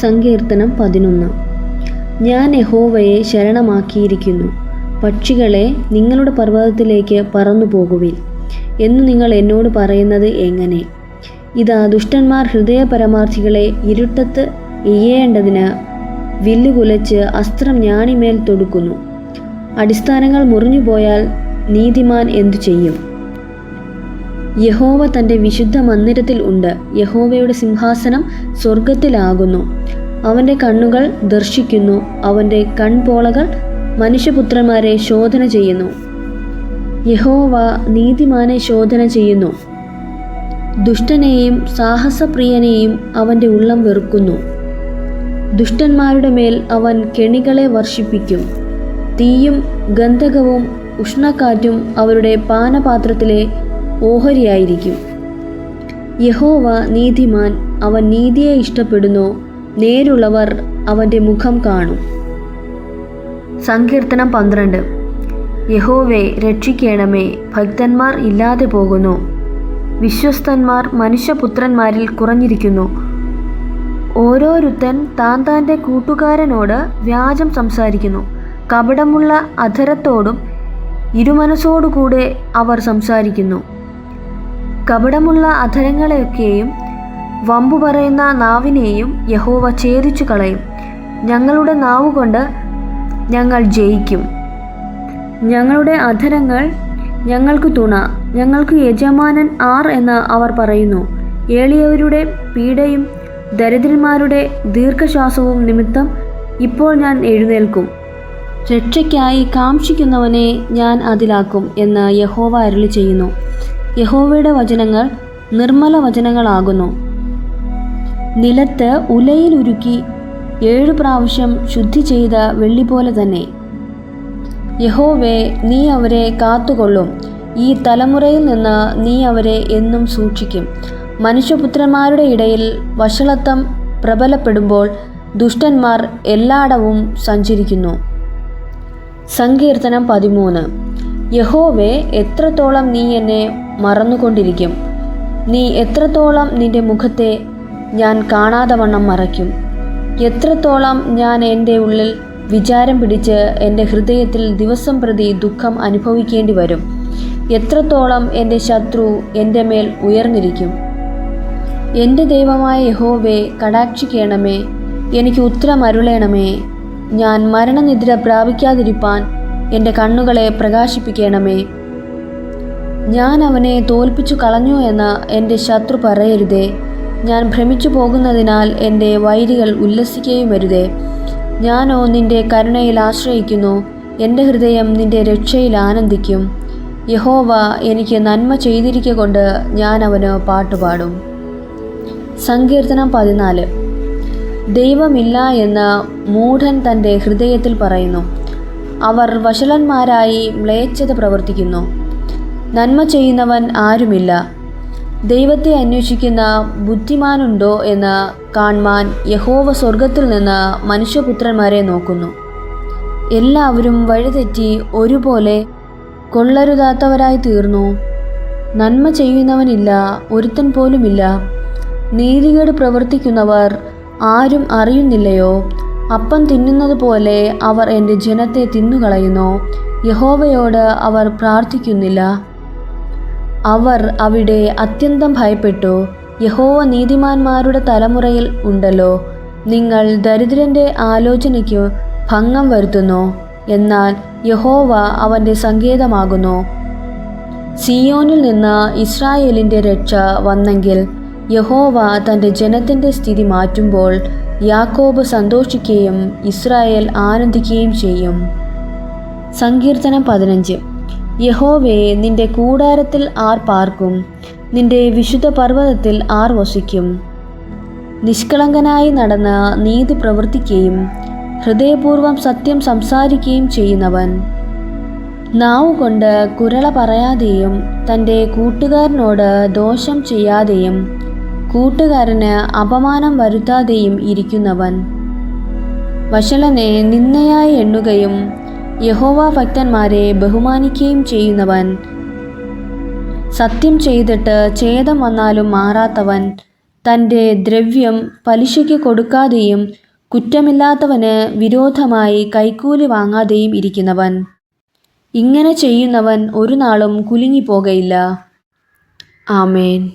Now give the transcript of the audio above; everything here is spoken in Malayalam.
സങ്കീർത്തനം പതിനൊന്ന്. ഞാൻ യഹോവയെ ശരണമാക്കിയിരിക്കുന്നു. പക്ഷികളെ നിങ്ങളുടെ പർവതത്തിലേക്ക് പറന്നു പോകുവിൻ എന്നു നിങ്ങൾ എന്നോട് പറയുന്നത് എങ്ങനെ? ഇതാ ദുഷ്ടന്മാർ ഹൃദയപരമാർത്ഥികളെ ഇരുട്ടത്ത് എയ്യേണ്ടതിന് വില്ലുകുലച്ച് അസ്ത്രം ഞാണിമേൽ തൊടുക്കുന്നു. അടിസ്ഥാനങ്ങൾ മുറിഞ്ഞുപോയാൽ നീതിമാൻ എന്തു ചെയ്യും? യഹോവ തന്റെ വിശുദ്ധ മന്ദിരത്തിൽ ഉണ്ട്. യഹോവയുടെ സിംഹാസനം സ്വർഗത്തിലാകുന്നു അവന്റെ കണ്ണുകൾ ദർശിക്കുന്നു. അവന്റെ കൺപോളകൾ മനുഷ്യപുത്രന്മാരെ ശോധന ചെയ്യുന്നു. യഹോവ നീതിമാനെ ശോധന ചെയ്യുന്നു. ദുഷ്ടനെയും സാഹസപ്രിയനെയും അവന്റെ ഉള്ളം വെറുക്കുന്നു. ദുഷ്ടന്മാരുടെ മേൽ അവൻ കെണികളെ വർഷിപ്പിക്കും. തീയും ഗന്ധകവും ഉഷ്ണക്കാറ്റും അവരുടെ പാനപാത്രത്തിലെ ഓഹരിയായിരിക്കും. യഹോവ നീതിമാൻ അവൻ നീതിയെ ഇഷ്ടപ്പെടുന്നു നേരുള്ളവർ അവന്റെ മുഖം കാണും. സങ്കീർത്തനം പന്ത്രണ്ട്. യഹോവെ രക്ഷിക്കണമേ ഭക്തന്മാർ ഇല്ലാതെ പോകുന്നു. വിശ്വസ്തന്മാർ മനുഷ്യപുത്രന്മാരിൽ കുറഞ്ഞിരിക്കുന്നു. ഓരോരുത്തൻ താൻ താന്റെ കൂട്ടുകാരനോട് വ്യാജം സംസാരിക്കുന്നു. കപടമുള്ള അധരത്തോടും ഇരുമനസ്സോടുകൂടെ അവർ സംസാരിക്കുന്നു. കപടമുള്ള അധരങ്ങളെയൊക്കെയും വമ്പു പറയുന്ന നാവിനെയും യഹോവ ഛേദിച്ചു കളയും. ഞങ്ങളുടെ നാവുകൊണ്ട് ഞങ്ങൾ ജയിക്കും. ഞങ്ങളുടെ അധരങ്ങൾ ഞങ്ങൾക്ക് തുണ. ഞങ്ങൾക്ക് യജമാനൻ ആർ എന്ന് അവർ പറയുന്നു. ഏളിയവരുടെ പീഡയും ദരിദ്രന്മാരുടെ ദീർഘശ്വാസവും നിമിത്തം ഇപ്പോൾ ഞാൻ എഴുന്നേൽക്കും. രക്ഷയ്ക്കായി കാംക്ഷിക്കുന്നവനെ ഞാൻ അതിലാക്കും എന്ന് യഹോവ അരുളി ചെയ്യുന്നു യഹോവയുടെ വചനങ്ങൾ നിർമ്മല വചനങ്ങളാകുന്നു. നിലത്ത് ഉലയിൽ ഉരുക്കി ഏഴു പ്രാവശ്യം ശുദ്ധി ചെയ്ത വെള്ളി പോലെ തന്നെ. യഹോവേ നീ അവരെ കാത്തുകൊള്ളും. ഈ തലമുറയിൽ നിന്ന് നീ അവരെ എന്നും സൂക്ഷിക്കും. മനുഷ്യപുത്രന്മാരുടെ ഇടയിൽ വഷളത്വം പ്രബലപ്പെടുമ്പോൾ ദുഷ്ടന്മാർ എല്ലായിടവും സഞ്ചരിക്കുന്നു. സങ്കീർത്തനം പതിമൂന്ന്. യഹോവേ എത്രത്തോളം നീ എന്നെ മറന്നുകൊണ്ടിരിക്കും? നീ എത്രത്തോളം നിന്റെ മുഖത്തെ ഞാൻ കാണാതെ വണ്ണം മറയ്ക്കും? എത്രത്തോളം ഞാൻ എന്റെ ഉള്ളിൽ വിചാരം പിടിച്ച് എന്റെ ഹൃദയത്തിൽ ദിവസം പ്രതി ദുഃഖം അനുഭവിക്കേണ്ടി വരും? എത്രത്തോളം എന്റെ ശത്രു എന്റെ മേൽ ഉയർന്നിരിക്കും? എന്റെ ദൈവമായ യഹോവേ കടാക്ഷിക്കണമേ എനിക്ക് ഉത്തരം അരുളേണമേ. ഞാൻ മരണനിദ്ര പ്രാപിക്കാതിരിപ്പാൻ എന്റെ കണ്ണുകളെ പ്രകാശിപ്പിക്കണമേ. ഞാൻ അവനെ തോൽപ്പിച്ചു കളഞ്ഞു എന്ന എന്റെ ശത്രു പറയരുതേ. ഞാൻ ഭ്രമിച്ചു പോകുന്നതിനാൽ എന്റെ വൈരികൾ ഉല്ലസിക്കുകയും വരുതേ. ഞാനോ നിന്റെ കരുണയിൽ ആശ്രയിക്കുന്നു. എന്റെ ഹൃദയം നിന്റെ രക്ഷയിൽ ആനന്ദിക്കും. യഹോവ എനിക്ക് നന്മ ചെയ്തിരിക്കുക കൊണ്ട് ഞാൻ അവന് പാട്ടുപാടും. സങ്കീർത്തനം പതിനാല്. ദൈവമില്ല എന്ന് മൂഢൻ തന്റെ ഹൃദയത്തിൽ പറയുന്നു. അവർ വഷളന്മാരായി മ്ലേച്ഛത പ്രവർത്തിക്കുന്നു. നന്മ ചെയ്യുന്നവൻ ആരുമില്ല. ദൈവത്തെ അന്വേഷിക്കുന്ന ബുദ്ധിമാനുണ്ടോ എന്ന് കാൺമാൻ യഹോവ സ്വർഗത്തിൽ നിന്ന് മനുഷ്യപുത്രന്മാരെ നോക്കുന്നു. എല്ലാവരും വഴിതെറ്റി ഒരുപോലെ കൊള്ളരുതാത്തവരായി തീർന്നു. നന്മ ചെയ്യുന്നവനില്ല ഒരുത്തൻ പോലുമില്ല. നീതികേട് പ്രവർത്തിക്കുന്നവർ ആരും അറിയുന്നില്ലയോ? അപ്പം തിന്നുന്നത് പോലെ അവർ എന്റെ ജനത്തെ തിന്നുകളയുന്നു. യഹോവയോട് അവർ പ്രാർത്ഥിക്കുന്നില്ല. അവർ അവിടെ അത്യന്തം ഭയപ്പെട്ടു. യഹോവ നീതിമാന്മാരുടെ തലമുറയിൽ ഉണ്ടല്ലോ. നിങ്ങൾ ദരിദ്രന്റെ ആലോചനയ്ക്ക് ഭംഗം വരുത്തുന്നു. എന്നാൽ യഹോവ അവന്റെ സങ്കേതമാകുന്നു. സിയോനിൽ നിന്ന് ഇസ്രായേലിന്റെ രക്ഷ വന്നെങ്കിൽ യഹോവ തന്റെ ജനത്തിന്റെ സ്ഥിതി മാറ്റുമ്പോൾ യാക്കോബ് സന്തോഷിക്കുകയും ഇസ്രായേൽ ആനന്ദിക്കുകയും ചെയ്യും. സങ്കീർത്തനം പതിനഞ്ച്. യഹോവേ നിന്റെ കൂടാരത്തിൽ ആർ പാർക്കും നിന്റെ വിശുദ്ധ പർവതത്തിൽ ആർ വസിക്കും. നിഷ്കളങ്കനായി നടന്ന് നീതി പ്രവർത്തിക്കുകയും ഹൃദയപൂർവം സത്യം സംസാരിക്കുകയും ചെയ്യുന്നവൻ. നാവുകൊണ്ട് കുരള പറയാതെയും തന്റെ കൂട്ടുകാരനോട് ദോഷം ചെയ്യാതെയും കൂട്ടുകാരന് അപമാനം വരുത്താതെയും ഇരിക്കുന്നവൻ. വഷളനെ നിന്നയായി എണ്ണുകയും യഹോവ ഭക്തന്മാരെ ബഹുമാനിക്കുകയും ചെയ്യുന്നവൻ. സത്യം ചെയ്തിട്ട് ഛേദം വന്നാലും മാറാത്തവൻ. തന്റെ ദ്രവ്യം പലിശയ്ക്ക് കൊടുക്കാതെയും കുറ്റമില്ലാത്തവന് വിരോധമായി കൈക്കൂലി വാങ്ങാതെയും ഇരിക്കുന്നവൻ. ഇങ്ങനെ ചെയ്യുന്നവൻ ഒരു നാളും കുലുങ്ങിപ്പോകയില്ല. ആമേൻ.